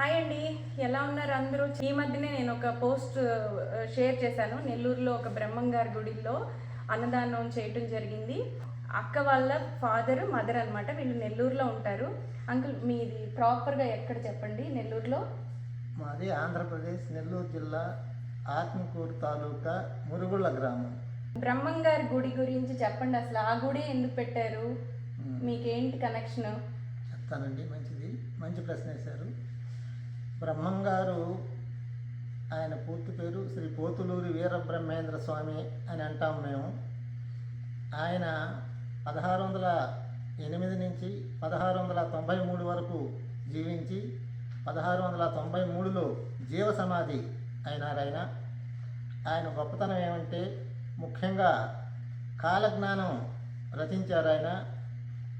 Hi అండి. ఎలా ఉన్నారు అందరూ? ఈ మధ్యనే నేను ఒక పోస్ట్ షేర్ చేశాను. నెల్లూరులో ఒక బ్రహ్మంగారి గుడిలో అన్నదానం చేయటం జరిగింది. అక్క వాళ్ళ ఫాదర్ మదర్ అన్నమాట. వీళ్ళు నెల్లూరులో ఉంటారు. అంకుల్ మీది ప్రాపర్గా ఎక్కడ చెప్పండి? నెల్లూరులో? మాది ఆంధ్రప్రదేశ్ నెల్లూరు జిల్లా ఆత్మకూరు తాలూకా మురుగుళ్ళ గ్రామం. బ్రహ్మంగారి గుడి గురించి చెప్పండి. అసలు ఆ గుడి ఎందుకు పెట్టారు. మీకేంటి కనెక్షన్ చెప్తానండి. మంచిది. మంచి ప్రశ్న వేశారు బ్రహ్మంగారు ఆయన పూర్తి పేరు శ్రీ పోతులూరి వీరబ్రహ్మేంద్ర స్వామి అని అంటాం మేము. ఆయన పదహారు వందల ఎనిమిది నుంచి పదహారు వందల తొంభై మూడు వరకు జీవించి పదహారు వందల తొంభై మూడులో జీవ సమాధి అయినారు ఆయన. ఆయన గొప్పతనం ఏమంటే ముఖ్యంగా కాలజ్ఞానం రచించారు ఆయన.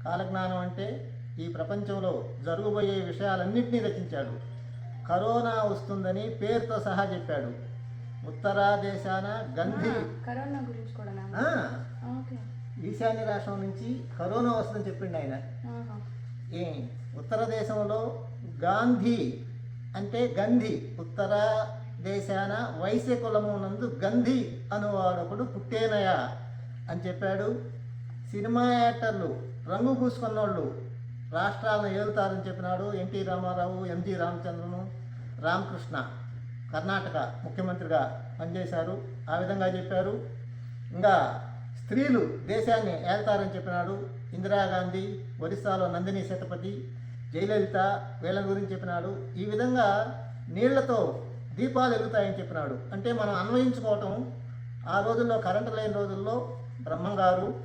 కాలజ్ఞానం అంటే ఈ ప్రపంచంలో జరగబోయే విషయాలన్నింటినీ రచించాడు. కరోనా వస్తుందని పేరుతో సహా చెప్పాడు. ఉత్తరా దేశాన గంధి కరోనా గురించి కూడా ఈశాన్య రాష్ట్రం నుంచి కరోనా వస్తుందని చెప్పిండు ఆయన. ఏ ఉత్తర దేశంలో గాంధీ అంటే గంధి. ఉత్తర దేశాన వైశ్య కులమునందు గంధి అనువాడకుడు పుట్టేనయ అని చెప్పాడు. సినిమా యాక్టర్లు రంగు పూసుకున్నోళ్ళు రాష్ట్రాలను ఏలుతారని చెప్పినాడు N T Rama Rao M G రామచంద్రను. Ramakrishna Karnataka ముఖ్యమంత్రిగా పనిచేశారు. ఆ విధంగా చెప్పారు. ఇంకా స్త్రీలు దేశాన్ని ఏల్తారని చెప్పినాడు. ఇందిరాగాంధీ ఒరిస్సాలో నందిని శతపతి జయలలిత వీళ్ళ గురించి చెప్పినాడు. ఈ విధంగా నీళ్ళతో దీపాలు ఎలుగుతాయని చెప్పినాడు. అంటే మనం అన్వయించుకోవటం ఆ రోజుల్లో కరెంటు లేని రోజుల్లో బ్రహ్మంగారు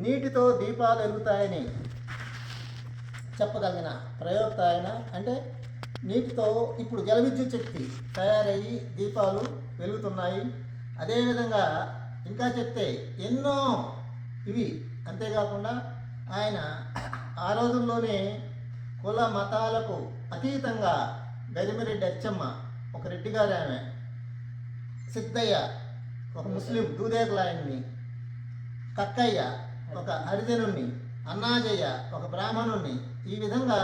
నీటితో దీపాలు ఎలుగుతాయని చెప్పగలిగిన ప్రయోక్త ఆయన. అంటే నీటితో ఇప్పుడు జల విద్యుత్ శక్తి తయారయ్యి దీపాలు వెలుగుతున్నాయి. అదేవిధంగా ఇంకా చెప్తే ఎన్నో ఇవి. అంతేకాకుండా ఆయన ఆ రోజుల్లోనే కుల మతాలకు అతీతంగా గరిమిరెడ్డి అచ్చమ్మ ఒక రెడ్డి గారు ఆమె సిద్ధయ్య ఒక ముస్లిం దూదేకులాయన్ని కక్కయ్య ఒక హరిజనుణ్ణి అన్నాజయ్య ఒక బ్రాహ్మణుణ్ణి ఈ విధంగా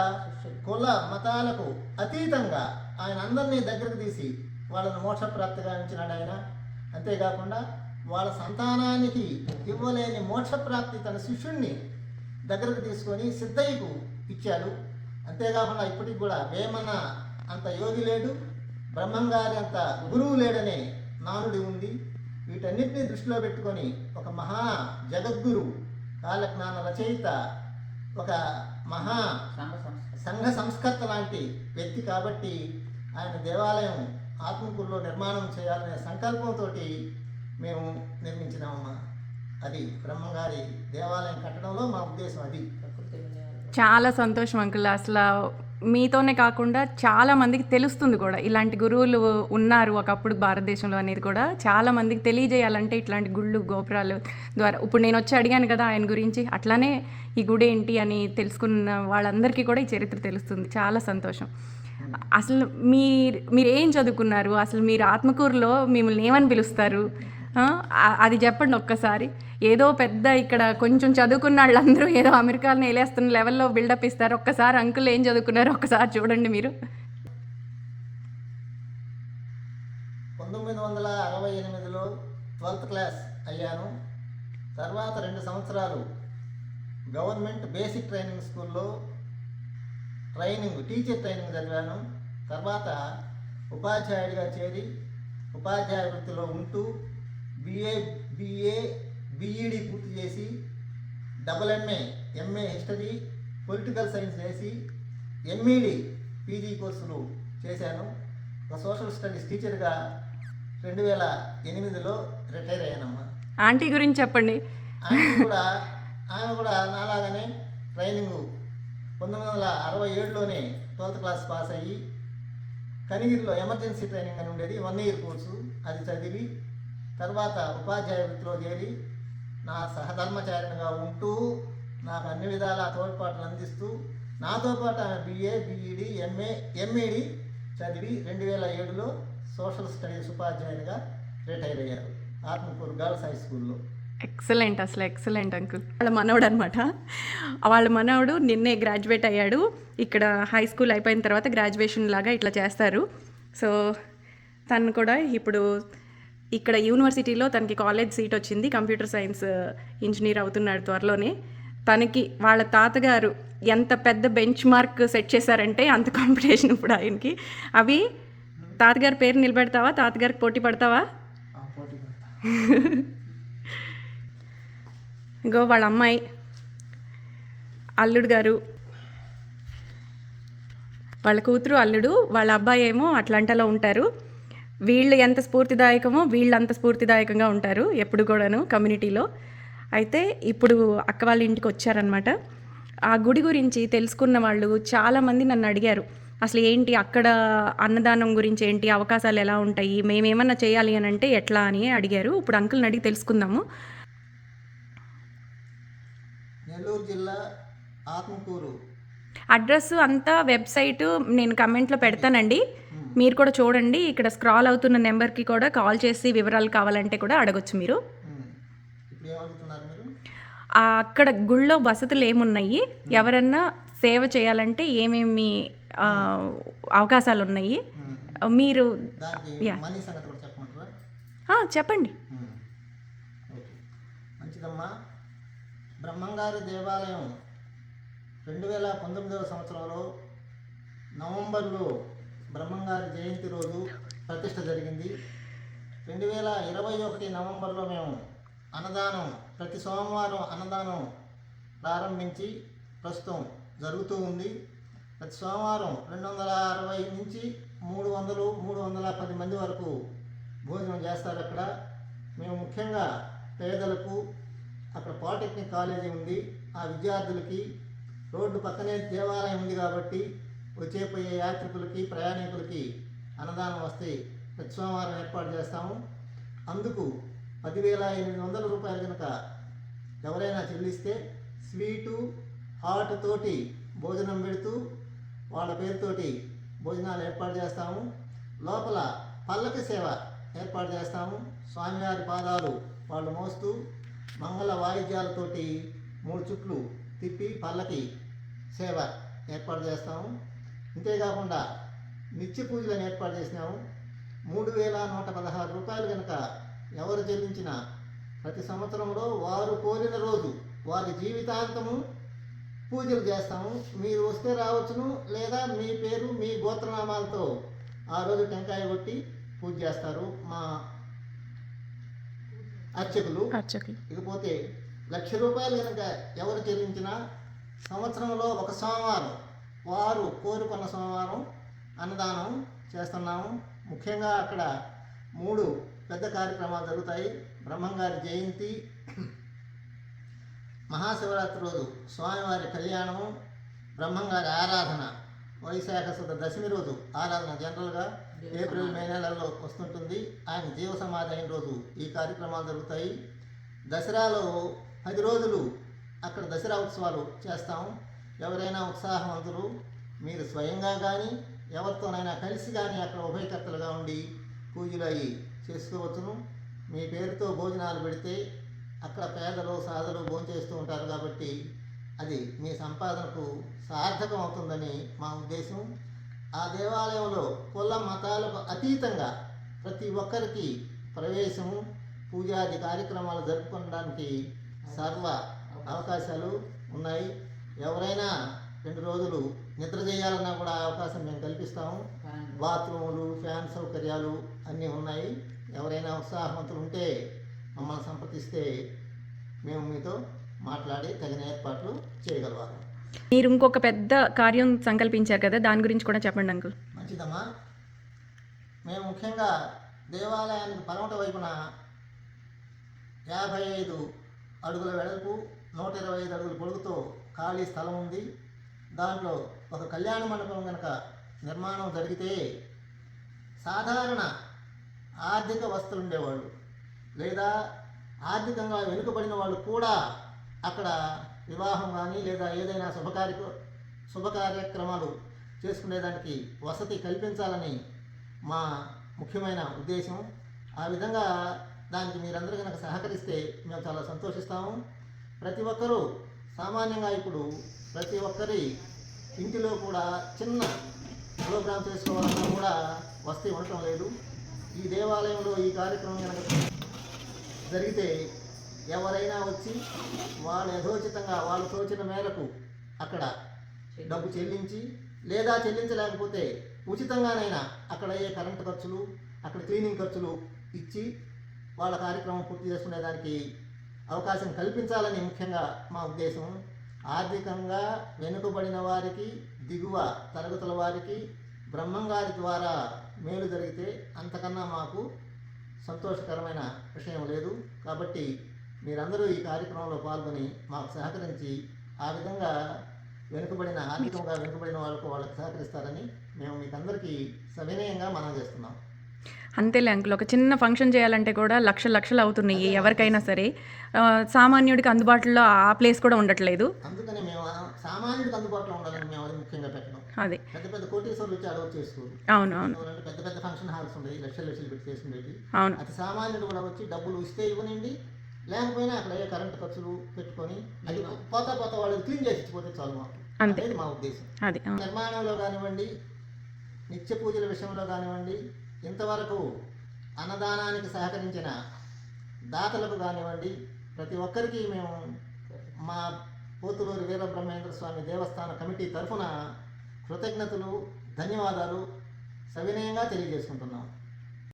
కుల మతాలకు అతీతంగా ఆయన అందరినీ దగ్గరకు తీసి వాళ్ళను మోక్షప్రాప్తిగా ఉంచినాడు ఆయన. అంతేకాకుండా వాళ్ళ సంతానానికి ఇవ్వలేని మోక్షప్రాప్తి తన శిష్యుణ్ణి దగ్గరకు తీసుకొని సిద్ధయ్యకు ఇచ్చాడు. అంతేకాకుండా ఇప్పటికి కూడా వేమన అంత యోగి లేడు బ్రహ్మంగారి అంత గురువు లేడనే నానుడి ఉంది. వీటన్నిటిని దృష్టిలో పెట్టుకొని ఒక మహా జగద్గురు కాలజ్ఞాన రచయిత ఒక మహా సంఘ సంస్కర్త లాంటి వ్యక్తి కాబట్టి ఆయన దేవాలయం ఆత్మకూరులో నిర్మాణం చేయాలనే సంకల్పంతో మేము నిర్మించినామమ్మా. అది బ్రహ్మంగారి దేవాలయం కట్టడంలో మా ఉద్దేశం అది. చాలా సంతోషం అంకుల్. అసలు మీతోనే కాకుండా చాలా మందికి తెలుస్తుంది కూడా. ఇలాంటి గురువులు ఉన్నారు ఒకప్పుడు భారతదేశంలో అనేది కూడా. చాలా మందికి తెలియజేయాలంటే ఇట్లాంటి గుళ్ళు గోపురాలు ద్వారా. ఇప్పుడు నేను వచ్చి అడిగాను కదా ఆయన గురించి. అట్లానే ఈ గుడి ఏంటి అని తెలుసుకున్న వాళ్ళందరికీ కూడా ఈ చరిత్ర తెలుస్తుంది. చాలా సంతోషం. అసలు మీరు మీరు ఏం చదువుకున్నారు? అసలు మీరు ఆత్మకూరులో మిమ్మల్ని ఏమని పిలుస్తారు? అది చెప్పండి ఒక్కసారి. ఏదో పెద్ద ఇక్కడ కొంచెం చదువుకున్న వాళ్ళందరూ ఏదో అమెరికాలను వేలేస్తున్న లెవెల్లో బిల్డప్ ఇస్తారు. ఒక్కసారి అంకుల్ ఏం చదువుకున్నారు? ఒక్కసారి చూడండి మీరు. పంతొమ్మిది వందల అరవై ఎనిమిదిలో ట్వెల్త్ క్లాస్ అయ్యాను. తర్వాత రెండు సంవత్సరాలు గవర్నమెంట్ బేసిక్ ట్రైనింగ్ స్కూల్లో ట్రైనింగ్ టీచర్ ట్రైనింగ్ చదివాను. తర్వాత ఉపాధ్యాయుడిగా చేరి ఉపాధ్యాయ వృత్తిలో ఉంటూ బిఏ బిఏ బిఈడి పూర్తి చేసి double M A M A history political science చేసి ఎంఈడి పీజీ కోర్సులు చేశాను. ఒక సోషల్ స్టడీస్ టీచర్గా రెండు వేల ఎనిమిదిలో రిటైర్ అయ్యానమ్మా. ఆంటీ గురించి చెప్పండి. ఆమె కూడా ఆమె కూడా నాలాగానే ట్రైనింగ్ పంతొమ్మిది వందల అరవై ఏడులోనే ట్వెల్త్ క్లాస్ పాస్ అయ్యి కనిగిరిలో ఎమర్జెన్సీ ట్రైనింగ్ అని ఉండేది వన్ ఇయర్ కోర్సు అది చదివి తర్వాత ఉపాధ్యాయ వృత్తిలో చేరి నా సహధర్మచారిణిగా ఉంటూ నాకు అన్ని విధాల తోడ్పాట్లు అందిస్తూ నాతో పాటు ఆమె బిఏ బిఈడి ఎంఏ ఎంఈడి చదివి రెండు వేల ఏడులో సోషల్ స్టడీస్ ఉపాధ్యాయునిగా రిటైర్ అయ్యారు ఆత్మకూరు గర్ల్స్ హై స్కూల్లో. ఎక్సలెంట్ అసలు ఎక్సలెంట్ అంకుల్. వాళ్ళ మనవడు అనమాట వాళ్ళ మనవడు నిన్నే గ్రాడ్యుయేట్ అయ్యాడు. ఇక్కడ హై స్కూల్ అయిపోయిన తర్వాత గ్రాడ్యుయేషన్ లాగా ఇట్లా చేస్తారు. సో తను కూడా ఇప్పుడు ఇక్కడ యూనివర్సిటీలో తనకి కాలేజ్ సీట్ వచ్చింది. కంప్యూటర్ సైన్స్ ఇంజనీర్ అవుతున్నాడు త్వరలోనే. తనకి వాళ్ళ తాతగారు ఎంత పెద్ద బెంచ్ మార్క్ సెట్ చేశారంటే అంత కాంపిటీషన్ ఇప్పుడు ఆయనకి. అవి తాతగారి పేరు నిలబెడతావా? తాతగారికి పోటీ పడతావా? ఇంకో వాళ్ళ అమ్మాయి అల్లుడు గారు. వాళ్ళ కూతురు అల్లుడు వాళ్ళ అబ్బాయి ఏమో అట్లాంటాలో ఉంటారు. వీళ్ళు ఎంత స్ఫూర్తిదాయకమో వీళ్ళు అంత స్ఫూర్తిదాయకంగా ఉంటారు ఎప్పుడు కూడాను కమ్యూనిటీలో. అయితే ఇప్పుడు అక్క వాళ్ళ ఇంటికి వచ్చారనమాట ఆ గుడి గురించి తెలుసుకున్న వాళ్ళు చాలామంది నన్ను అడిగారు. అసలు ఏంటి అక్కడ అన్నదానం గురించి ఏంటి అవకాశాలు ఎలా ఉంటాయి మేమేమన్నా చేయాలి అని అంటే ఎట్లా అని అడిగారు. ఇప్పుడు అంకుల్ని అడిగి తెలుసుకుందాము. నెల్లూరు జిల్లా ఆత్మకూరు. అడ్రస్ అంతా వెబ్సైట్ నేను కమెంట్లో పెడతానండి. మీరు కూడా చూడండి. ఇక్కడ స్క్రాల్ అవుతున్న నెంబర్కి కూడా కాల్ చేసి వివరాలు కావాలంటే కూడా అడగొచ్చు మీరు. అక్కడ గుళ్ళో వసతులు ఏమున్నాయి? ఎవరన్నా సేవ చేయాలంటే ఏమేమి అవకాశాలు ఉన్నాయి. మీరు చెప్పండి. మంచిదమ్మా. బ్రహ్మంగారి దేవాలయం రెండు వేల పంతొమ్మిదవ సంవత్సరంలో నవంబర్లో బ్రహ్మంగారి జయంతి రోజు ప్రతిష్ట జరిగింది. రెండు వేల ఇరవై ఒకటి నవంబర్లో మేము అన్నదానం ప్రతి సోమవారం అన్నదానం ప్రారంభించి ప్రస్తుతం జరుగుతూ ఉంది. ప్రతి సోమవారం రెండు వందల అరవై నుంచి మూడు వందలు మూడు వందల పది మంది వరకు భోజనం చేస్తారు అక్కడ. మేము ముఖ్యంగా పేదలకు అక్కడ పాలిటెక్నిక్ కాలేజీ ఉంది. ఆ విద్యార్థులకి రోడ్డు పక్కనే దేవాలయం ఉంది కాబట్టి వచ్చేపోయే యాత్రికులకి ప్రయాణికులకి అన్నదానం వస్తే ప్రతి సోమవారం ఏర్పాటు చేస్తాము. అందుకు పదివేల ఎనిమిది వందల రూపాయలు కనుక ఎవరైనా చెల్లిస్తే స్వీటు హాట్ తోటి భోజనం పెడుతూ వాళ్ళ పేరుతోటి భోజనాలు ఏర్పాటు చేస్తాము. లోపల పల్లకి సేవ ఏర్పాటు చేస్తాము. స్వామివారి పాదాలు వాళ్ళు మోస్తూ మంగళ వాయిద్యాలతోటి మూడు చుట్లు తిప్పి పల్లకి సేవ ఏర్పాటు చేస్తాము. అంతేకాకుండా నిత్య పూజలను ఏర్పాటు చేసినాము. మూడు వేల నూట పదహారు రూపాయలు కనుక ఎవరు చెల్లించినా ప్రతి సంవత్సరంలో వారు కోరిన రోజు వారి జీవితాంతము పూజలు చేస్తాము. మీరు వస్తే రావచ్చును లేదా మీ పేరు మీ గోత్రనామాలతో ఆ రోజు టెంకాయ కొట్టి పూజ చేస్తారు. మా అర్చకులు అర్చకులు. ఇకపోతే లక్ష రూపాయలు కనుక ఎవరు చెల్లించినా సంవత్సరంలో ఒక సోమవారం వారు కోరుకున్న సోమవారం అన్నదానం చేస్తున్నాము. ముఖ్యంగా అక్కడ మూడు పెద్ద కార్యక్రమాలు జరుగుతాయి. బ్రహ్మంగారి జయంతి మహాశివరాత్రి రోజు స్వామివారి కళ్యాణము బ్రహ్మంగారి ఆరాధన వైశాఖ శుద్ధ దశమి రోజు ఆరాధన జనరల్గా ఏప్రిల్ మే నెలల్లో వస్తుంటుంది. ఆయన జీవ సమాధి అయిన రోజు ఈ కార్యక్రమాలు జరుగుతాయి. దసరాలో పది రోజులు అక్కడ దసరా ఉత్సవాలు చేస్తాము. ఎవరైనా ఉత్సాహవంతులు మీరు స్వయంగా కానీ ఎవరితోనైనా కలిసి కానీ అక్కడ ఉభయకర్తలుగా ఉండి పూజలు అవి చేసుకోవచ్చును. మీ పేరుతో భోజనాలు పెడితే అక్కడ పేదలు సాధలు భోంచేస్తూ ఉంటారు కాబట్టి అది మీ సంపాదనకు సార్థకం అవుతుందని మా ఉద్దేశం. ఆ దేవాలయంలో కుల మతాలకు అతీతంగా ప్రతి ఒక్కరికి ప్రవేశము పూజాది కార్యక్రమాలు జరుపుకోవడానికి సర్వ అవకాశాలు ఉన్నాయి. ఎవరైనా రెండు రోజులు నిద్ర చేయాలన్నా కూడా అవకాశం మేము కల్పిస్తాము. బాత్రూములు ఫ్యాన్ సౌకర్యాలు అన్నీ ఉన్నాయి. ఎవరైనా ఉత్సాహవంతులు ఉంటే మమ్మల్ని సంప్రదిస్తే మేము మీతో మాట్లాడి తగిన ఏర్పాట్లు చేయగలవారు. మీరు ఇంకొక పెద్ద కార్యం సంకల్పించారు కదా దాని గురించి కూడా చెప్పండి అంకుల్. మంచిదమ్మా. మేము ముఖ్యంగా దేవాలయానికి పరమట వైపున యాభై ఐదు అడుగుల వెడల్పు నూట ఇరవై ఐదు అడుగుల పొడుగుతో ఖాళీ స్థలం ఉంది. దాంట్లో ఒక కళ్యాణ మండపం కనుక నిర్మాణం జరిగితే సాధారణ ఆర్థిక వస్తువులు ఉండేవాళ్ళు. లేదా ఆర్థికంగా వెనుకబడిన వాళ్ళు కూడా అక్కడ వివాహం కానీ లేదా ఏదైనా శుభకార్య శుభకార్యక్రమాలు చేసుకునేదానికి వసతి కల్పించాలని మా ముఖ్యమైన ఉద్దేశం. ఆ విధంగా దానికి మీరందరూ కనుక సహకరిస్తే మేము చాలా సంతోషిస్తాము. ప్రతి ఒక్కరూ సామాన్యంగా ఇప్పుడు ప్రతి ఒక్కరి ఇంటిలో కూడా చిన్న ప్రోగ్రామ్ చేసుకోవాలన్నా కూడా వస్తే ఉండటం లేదు. ఈ దేవాలయంలో ఈ కార్యక్రమం కనుక జరిగితే ఎవరైనా వచ్చి వాళ్ళు యథోచితంగా వాళ్ళు తోచిన మేరకు అక్కడ డబ్బు చెల్లించి లేదా చెల్లించలేకపోతే ఉచితంగానైనా అక్కడ అయ్యే కరెంటు ఖర్చులు అక్కడ క్లీనింగ్ ఖర్చులు ఇచ్చి వాళ్ళ కార్యక్రమం పూర్తి చేసుకునేదానికి అవకాశం కల్పించాలని ముఖ్యంగా మా ఉద్దేశం. ఆర్థికంగా వెనుకబడిన వారికి దిగువ తరగతుల వారికి బ్రహ్మంగారి ద్వారా మేలు జరిగితే అంతకన్నా మాకు సంతోషకరమైన విషయం లేదు. కాబట్టి మీరందరూ ఈ కార్యక్రమంలో పాల్గొని మాకు సహకరించి ఆ విధంగా వెనుకబడిన ఆర్థికంగా వెనుకబడిన వాళ్ళకు వాళ్ళకి సహకరిస్తారని మేము మీకు అందరికీ సవినయంగా మనం చేస్తున్నాం. అంతేలే అంకుల్ ఒక చిన్న ఫంక్షన్ చేయాలంటే కూడా లక్ష లక్షలు అవుతున్నాయి ఎవరికైనా సరే. సామాన్యుడికి అందుబాటులో ఆ ప్లేస్ కూడా ఉండట్లేదు. అందుకని మేము సామాన్యుడికి అందుబాటులో ఉండాలని మేము అది ముఖ్యంగా పెట్టడం అదే. పెద్ద పెద్ద కోటీశ్వర్లు వచ్చి అడవ చేసుకోరు అవును అవును పెద్ద పెద్ద ఫంక్షన్ హాల్స్ ఉండేవి లక్షలు లక్షలు పెట్టి చేసుకునేవి అవును. అతి సామాన్యుడు కూడా వచ్చి డబ్బులు ఇస్తే ఇవ్వనండి లేకపోయినా అక్కడ అయ్యే కరెంటు ఖర్చులు పెట్టుకొని అది పోతా పోతా వాళ్ళు క్లీన్ చేసి ఇచ్చిపోతే చాలు మాకు. అంతే. మా ఉద్దేశం. అది నిర్మాణంలో కానివ్వండి నిత్య పూజల విషయంలో కానివ్వండి ఇంతవరకు అన్నదానానికి సహకరించిన దాతలకు కానివ్వండి ప్రతి ఒక్కరికి మేము మా పోతులూరి వీరబ్రహ్మేంద్ర స్వామి దేవస్థాన కమిటీ తరఫున కృతజ్ఞతలు ధన్యవాదాలు సవినయంగా తెలియజేసుకుంటున్నాం.